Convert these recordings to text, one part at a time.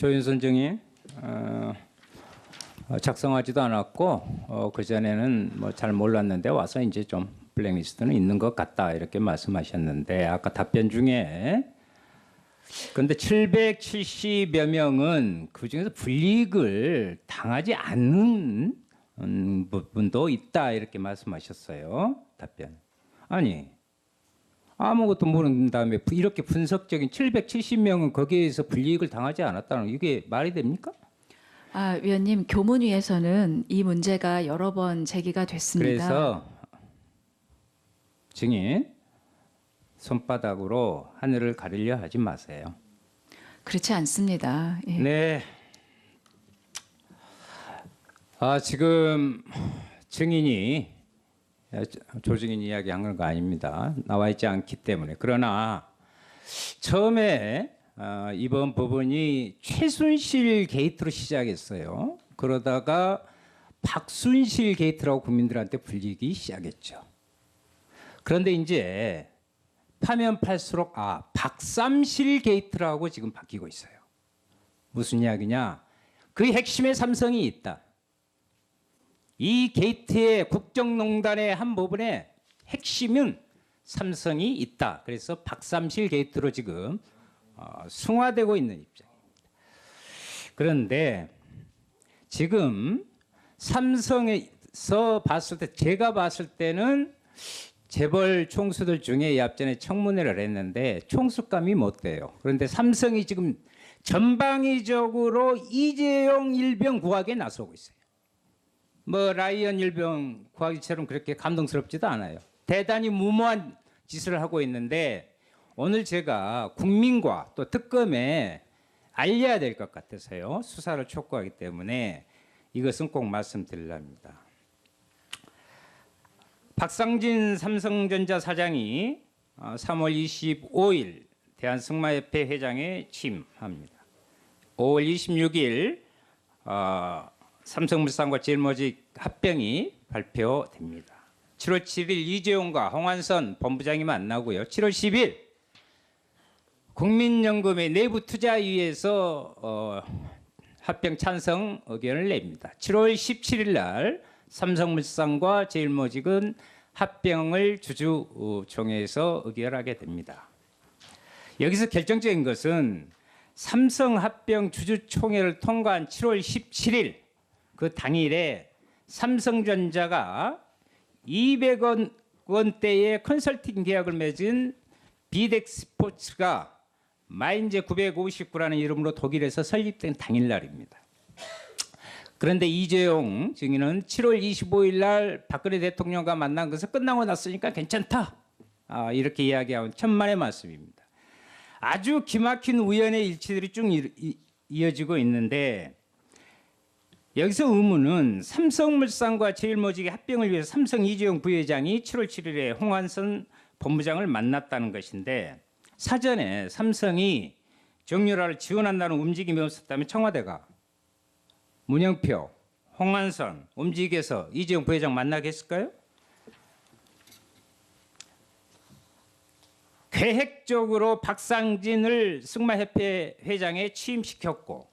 조윤선 증인 어, 어, 작성하지도 않았고 어, 그 전에는 뭐 잘 몰랐는데 와서 이제 좀 블랙리스트는 있는 것 같다 이렇게 말씀하셨는데 아까 답변 중에 근데 770여 명은 그 중에서 불이익을 당하지 않는 음, 부분도 있다 이렇게 말씀하셨어요. 답변. 아니 아무것도 모르는 다음에 부- 이렇게 분석적인 770명은 거기에서 불이익을 당하지 않았다는 이게 말이 됩니까? 아, 위원님 교문위에서는 이 문제가 여러 번 제기가 됐습니다. 그래서 증인 손바닥으로 하늘을 가리려 하지 마세요. 그렇지 않습니다. 예. 네. 아 지금 증인이 조증인 이야기한 거 아닙니다. 나와 있지 않기 때문에 그러나 처음에 아, 이번 법원이 최순실 게이트로 시작했어요. 그러다가 박순실 게이트라고 국민들한테 불리기 시작했죠. 그런데 이제 파면 팔수록 아 박삼실 게이트라고 지금 바뀌고 있어요. 무슨 이야기냐? 그 핵심에 삼성이 있다. 이 게이트의 국정농단의 한 부분에 핵심은 삼성이 있다. 그래서 박삼실 게이트로 지금 어, 승화되고 있는 입장입니다. 그런데 지금 삼성에서 봤을 때 제가 봤을 때는 재벌 총수들 중에 이 앞전에 청문회를 했는데 총수감이 못 돼요. 그런데 삼성이 지금 전방위적으로 이재용 일병 구하기에 나서고 있어요. 뭐 라이언 일병 구하기처럼 그렇게 감동스럽지도 않아요. 대단히 무모한 짓을 하고 있는데 오늘 제가 국민과 또 특검에 알려야 될 것 같아서요. 수사를 촉구하기 때문에 이것은 꼭 말씀드리랍니다. 박상진 삼성전자 사장이 어, 3월 25일 대한승마협회 회장에 취임합니다. 5월 26일 어, 삼성물산과 제일모직 합병이 발표됩니다. 7월 7일 이재용과 홍한선 본부장이 만나고요. 7월 10일 국민연금의 내부 투자위에서 어, 합병 찬성 의견을 냅니다. 7월 17일 날 삼성물산과 제일모직은 합병을 주주총회에서 의결하게 됩니다. 여기서 결정적인 것은 삼성 합병 주주총회를 통과한 7월 17일 그 당일에 삼성전자가 200원 원대의 컨설팅 계약을 맺은 비덱스포츠가 마인제 959라는 이름으로 독일에서 설립된 당일날입니다. 그런데 이재용 증인은 7월 25일 날 박근혜 대통령과 만난 것을 끝나고 났으니까 괜찮다. 아, 이렇게 이야기하는 천만의 말씀입니다. 아주 기막힌 우연의 일치들이 쭉 이어지고 있는데 여기서 의문은 삼성물산과 제일모직의 합병을 위해서 삼성 이재용 부회장이 7월 7일에 홍한선 본부장을 만났다는 것인데 사전에 삼성이 정유라를 지원한다는 움직임이 없었다면 청와대가 문영표, 홍한선 움직여서 이재용 부회장 만나겠을까요? 계획적으로 박상진을 승마협회 회장에 취임시켰고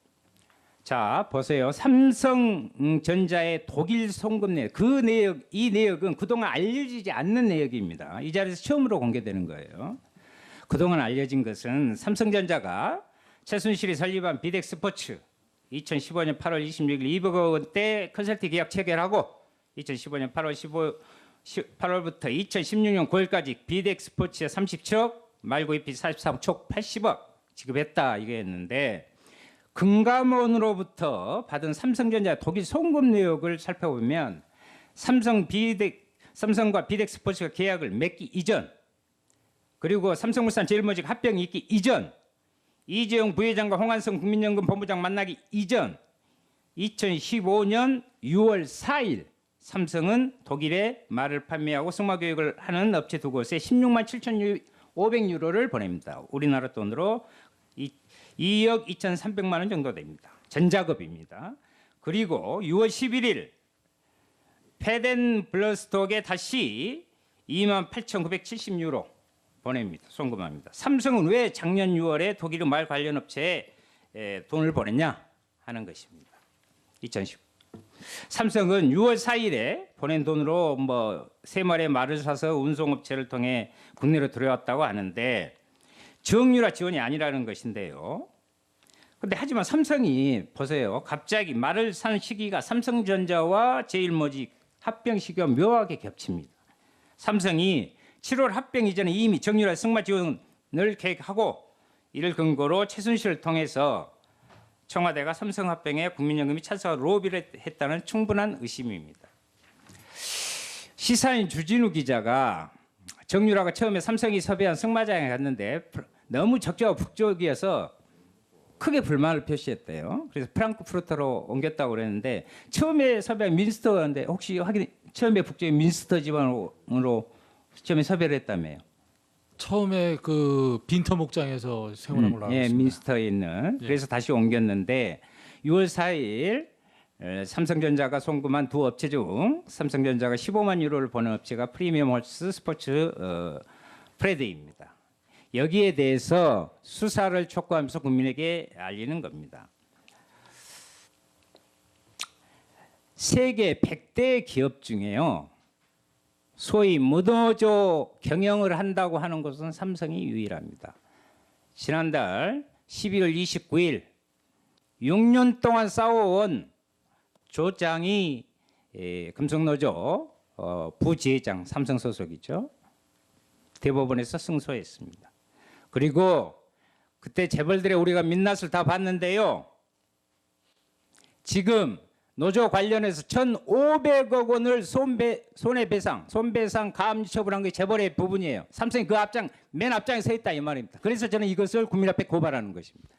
자 보세요. 삼성전자의 독일 송금 내역. 그 내역 이 내역은 그동안 알려지지 않는 내역입니다. 이 자리에서 처음으로 공개되는 거예요. 그동안 알려진 것은 삼성전자가 최순실이 설립한 비덱 스포츠 2015년 8월 26일 200억 원대 컨설팅 계약 체결하고 2015년 8월 15 8월부터 2016년 9월까지 비덱 스포츠에 37억 말고 입비 43억 총 80억 지급했다 이거였는데 금감원으로부터 받은 삼성전자 독일 송금 내역을 살펴보면 삼성 비덱 삼성과 비덱 스포츠가 계약을 맺기 이전 그리고 삼성물산 제일모직 합병이 있기 이전 이재용 부회장과 홍한성 국민연금 본부장 만나기 이전 2015년 6월 4일 삼성은 독일에 말을 판매하고 승마 교육을 하는 업체 두 곳에 16만 7,500 유로를 보냅니다. 우리나라 돈으로 이- 2억 2,300만 원 정도 됩니다. 전작업입니다. 그리고 6월 11일 페덴 블러스톡에 다시 2만 8,970 유로 보냅니다. 송금합니다. 삼성은 왜 작년 6월에 독일의 말 관련 업체에 에, 돈을 보냈냐 하는 것입니다. 2010. 삼성은 6월 4일에 보낸 돈으로 뭐 세 마리의 말을 사서 운송업체를 통해 국내로 들여왔다고 하는데 정유라 지원이 아니라는 것인데요. 근데 하지만 삼성이 보세요. 갑자기 말을 산 시기가 삼성전자와 제일모직 합병 시기와 묘하게 겹칩니다. 삼성이 7월 합병 이전에 이미 정유라 승마 지원을 계획하고 이를 근거로 최순실을 통해서 청와대가 삼성 합병에 국민연금이 찬성을 로비를 했다는 충분한 의심입니다. 시사인 주진우 기자가 정유라가 처음에 삼성이 섭외한 승마장에 갔는데 너무 적자와 북적이어서 크게 불만을 표시했대요. 그래서 프랑크푸르트로 옮겼다고 그랬는데 처음에 섭외한 민스터인데 혹시 확인 처음에 북적인 민스터 지방으로 처음에 섭외를 했다며요. 처음에 그 빈터 목장에서 세우는 걸로 알고 예, 있습니다. 민스터에 있는. 예. 그래서 다시 옮겼는데 6월 4일 에, 삼성전자가 송금한 두 업체 중 삼성전자가 15만 유로를 버는 업체가 프리미엄 홀스 스포츠 어, 프레드입니다. 여기에 대해서 수사를 촉구하면서 국민에게 알리는 겁니다. 세계 100대 기업 중에요. 소위 무도조 경영을 한다고 하는 곳은 삼성이 유일합니다. 지난달 12월 29일 6년 동안 싸워온 조장이 에, 금속노조 어, 부지회장 삼성 소속이죠. 대법원에서 승소했습니다. 그리고 그때 재벌들의 우리가 민낯을 다 봤는데요. 지금 노조 관련해서 1,500억 원을 손배, 손해배상, 손배상 가압류 처분한 게 재벌의 부분이에요. 삼성이 그 앞장, 맨 앞장에 서 있다 이 말입니다. 그래서 저는 이것을 국민 앞에 고발하는 것입니다.